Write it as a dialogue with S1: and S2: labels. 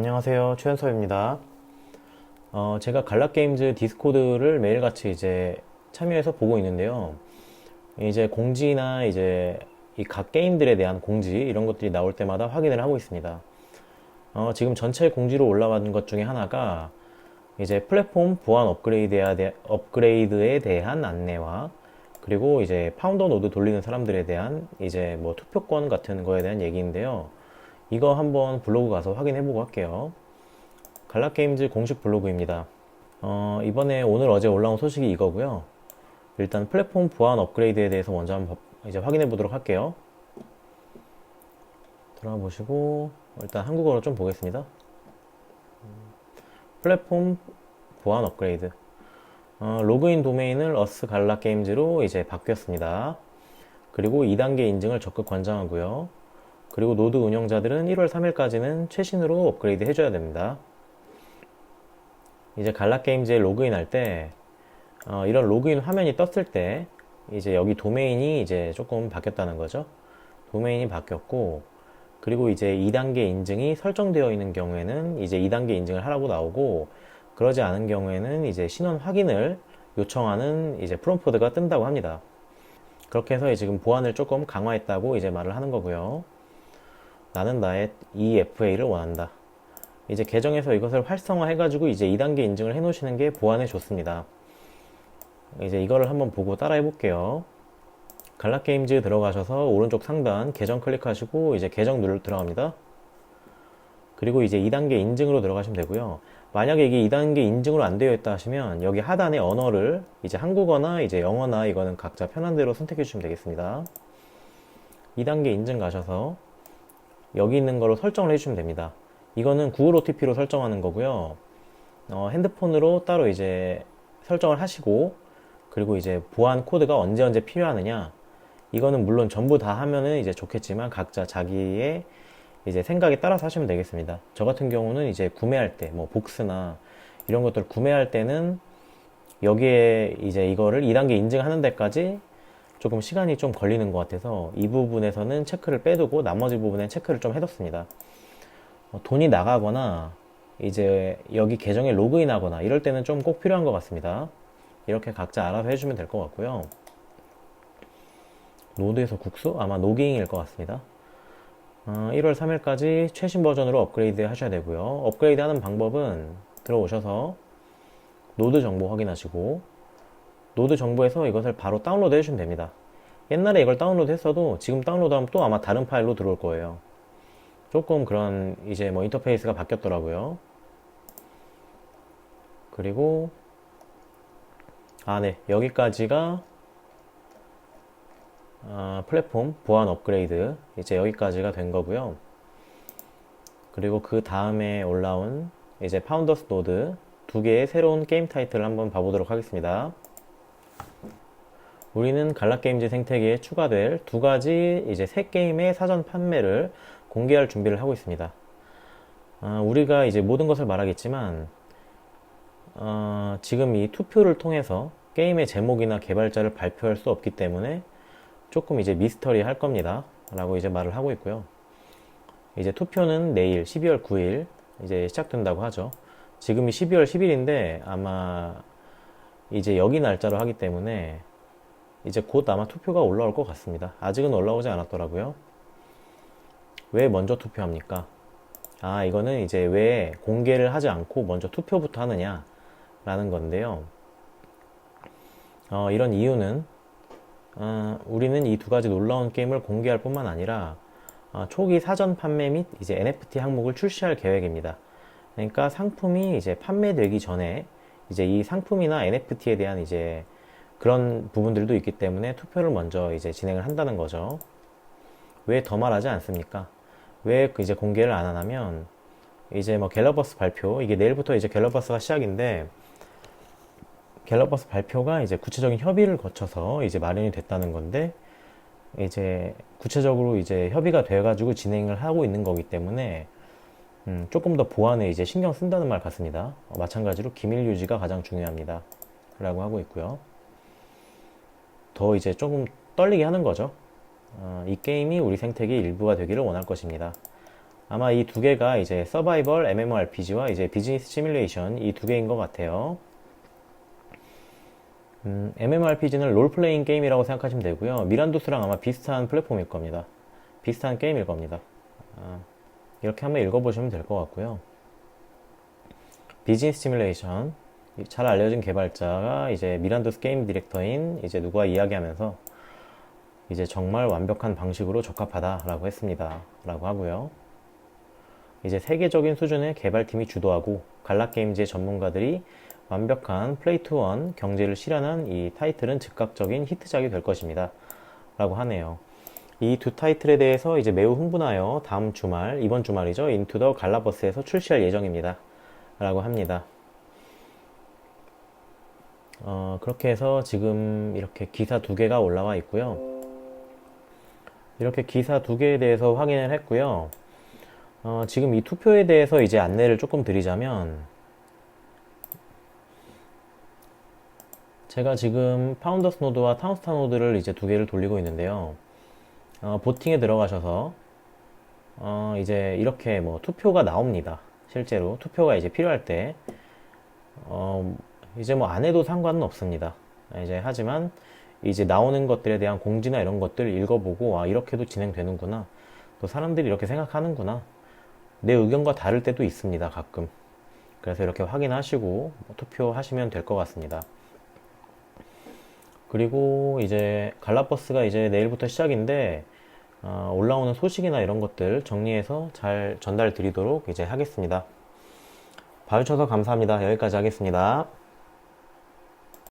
S1: 안녕하세요. 최현섭입니다. 어, 제가 갈라게임즈 디스코드를 매일같이 이제 참여해서 보고 있는데요. 이제 공지나 이제 이 각 게임들에 대한 공지 이런 것들이 나올 때마다 확인을 하고 있습니다. 어, 지금 전체 공지로 올라간 것 중에 하나가 이제 플랫폼 보안 업그레이드에, 대- 업그레이드에 대한 안내와 그리고 이제 파운더 노드 돌리는 사람들에 대한 이제 뭐 투표권 같은 거에 대한 얘기인데요. 이거 한번 블로그 가서 확인해보고 할게요. 갈라게임즈 공식 블로그입니다. 어, 이번에 오늘 어제 올라온 소식이 이거고요. 일단 플랫폼 보안 업그레이드에 대해서 먼저 한번 이제 확인해 보도록 할게요. 들어가 보시고 일단 한국어로 좀 보겠습니다. 플랫폼 보안 업그레이드. 어, 로그인 도메인을 어스 갈라 게임즈로 이제 바뀌었습니다. 그리고 2단계 인증을 적극 권장하고요. 그리고 노드 운영자들은 1월 3일까지는 최신으로 업그레이드 해줘야 됩니다. 이제 갈라 게임즈에 로그인 할 때, 어, 이런 로그인 화면이 떴을 때, 이제 여기 도메인이 이제 조금 바뀌었다는 거죠. 도메인이 바뀌었고, 그리고 이제 2단계 인증이 설정되어 있는 경우에는 이제 2단계 인증을 하라고 나오고, 그러지 않은 경우에는 이제 신원 확인을 요청하는 이제 프롬프트가 뜬다고 합니다. 그렇게 해서 지금 보안을 조금 강화했다고 이제 말을 하는 거고요. 나는 나의 EFA를 원한다. 이제 계정에서 이것을 활성화해가지고 이제 2단계 인증을 해놓으시는 게 보안에 좋습니다. 이제 이거를 한번 보고 따라해 볼게요. 갈라게임즈 들어가셔서 오른쪽 상단 계정 클릭하시고 이제 계정 누르 들어갑니다. 그리고 이제 2단계 인증으로 들어가시면 되고요. 만약에 이게 2단계 인증으로 안 되어 있다 하시면 여기 하단에 언어를 이제 한국어나 이제 영어나 이거는 각자 편한 대로 선택해 주시면 되겠습니다. 2단계 인증 가셔서 여기 있는 거로 설정을 해주시면 됩니다. 이거는 구글 OTP로 설정하는 거고요. 어, 핸드폰으로 따로 이제 설정을 하시고 그리고 이제 보안 코드가 언제 언제 필요하느냐 이거는 물론 전부 다 하면은 이제 좋겠지만 각자 자기의 이제 생각에 따라서 하시면 되겠습니다. 저 같은 경우는 이제 구매할 때, 뭐 복스나 이런 것들 구매할 때는 여기에 이제 이거를 2단계 인증하는 데까지 조금 시간이 좀 걸리는 것 같아서 이 부분에서는 체크를 빼두고 나머지 부분에 체크를 좀 해뒀습니다. 어, 돈이 나가거나 이제 여기 계정에 로그인 하거나 이럴 때는 좀 꼭 필요한 것 같습니다. 이렇게 각자 알아서 해주면 될 것 같고요. 노드에서 국수? 아마 노깅일 것 같습니다. 어, 1월 3일까지 최신 버전으로 업그레이드 하셔야 되고요. 업그레이드 하는 방법은 들어오셔서 노드 정보 확인하시고 노드 정보에서 이것을 바로 다운로드 해주시면 됩니다. 옛날에 이걸 다운로드 했어도 지금 다운로드하면 또 아마 다른 파일로 들어올 거예요. 조금 그런 이제 뭐 인터페이스가 바뀌었더라고요. 그리고 아, 네. 여기까지가 아, 플랫폼 보안 업그레이드 이제 여기까지가 된 거고요. 그리고 그 다음에 올라온 이제 파운더스 노드 두 개의 새로운 게임 타이틀을 한번 봐보도록 하겠습니다. 우리는 갈라게임즈 생태계에 추가될 두 가지 이제 새 게임의 사전 판매를 공개할 준비를 하고 있습니다. 아, 우리가 이제 모든 것을 말하겠지만 어, 지금 이 투표를 통해서 게임의 제목이나 개발자를 발표할 수 없기 때문에 조금 이제 미스터리 할 겁니다. 라고 이제 말을 하고 있고요. 이제 투표는 내일 12월 9일 이제 시작된다고 하죠. 지금이 12월 10일인데 아마 이제 여기 날짜로 하기 때문에 이제 곧 아마 투표가 올라올 것 같습니다. 아직은 올라오지 않았더라고요. 왜 먼저 투표합니까? 아, 이거는 이제 왜 공개를 하지 않고 먼저 투표부터 하느냐 라는 건데요. 어, 이런 이유는 어, 우리는 이 두 가지 놀라운 게임을 공개할 뿐만 아니라 어, 초기 사전 판매 및 이제 NFT 항목을 출시할 계획입니다. 그러니까 상품이 이제 판매되기 전에 이제 이 상품이나 NFT에 대한 이제 그런 부분들도 있기 때문에 투표를 먼저 이제 진행을 한다는 거죠. 왜 더 말하지 않습니까? 왜그 이제 공개를 안 하냐면 이제 뭐 갤러버스 발표 이게 내일부터 이제 갤러버스가 시작인데 갤러버스 발표가 이제 구체적인 협의를 거쳐서 이제 마련이 됐다는 건데 이제 구체적으로 이제 협의가 돼가지고 진행을 하고 있는 거기 때문에 음, 조금 더 보안에 이제 신경 쓴다는 말 같습니다. 어, 마찬가지로 기밀 유지가 가장 중요합니다. 라고 하고 있고요. 더 이제 조금 떨리게 하는 거죠. 어, 이 게임이 우리 생태계 일부가 되기를 원할 것입니다. 아마 이 두 개가 이제 서바이벌 MMORPG와 이제 비즈니스 시뮬레이션 이 두 개인 것 같아요. 음, MMORPG는 롤플레잉 게임이라고 생각하시면 되고요. 미란도스랑 아마 비슷한 플랫폼일 겁니다. 비슷한 게임일 겁니다. 아, 이렇게 한번 읽어보시면 될 것 같고요. 비즈니스 시뮬레이션 잘 알려진 개발자가 이제 미란도스 게임 디렉터인 이제 누가 이야기하면서 이제 정말 완벽한 방식으로 적합하다라고 했습니다. 라고 하고요. 이제 세계적인 수준의 개발팀이 주도하고 갈라게임즈의 전문가들이 완벽한 플레이 투원 경제를 실현한 이 타이틀은 즉각적인 히트작이 될 것입니다. 라고 하네요. 이 두 타이틀에 대해서 이제 매우 흥분하여 다음 주말, 이번 주말이죠. 인투 더 갈라버스에서 출시할 예정입니다. 라고 합니다. 어, 그렇게 해서 지금 이렇게 기사 두 개가 올라와 있고요. 이렇게 기사 두 개에 대해서 확인을 했고요. 어, 지금 이 투표에 대해서 이제 안내를 조금 드리자면, 제가 지금 파운더스 노드와 타운스타 노드를 이제 두 개를 돌리고 있는데요. 어, 보팅에 들어가셔서, 어, 이제 이렇게 뭐 투표가 나옵니다. 실제로 투표가 이제 필요할 때, 어, 이제 뭐 안 해도 상관은 없습니다. 이제 하지만 이제 나오는 것들에 대한 공지나 이런 것들 읽어보고 아 이렇게도 진행되는구나. 또 사람들이 이렇게 생각하는구나. 내 의견과 다를 때도 있습니다. 가끔. 그래서 이렇게 확인하시고 뭐 투표하시면 될 것 같습니다. 그리고 이제 갈라버스가 이제 내일부터 시작인데 어, 올라오는 소식이나 이런 것들 정리해서 잘 전달 드리도록 이제 하겠습니다. 봐주셔서 감사합니다. 여기까지 하겠습니다.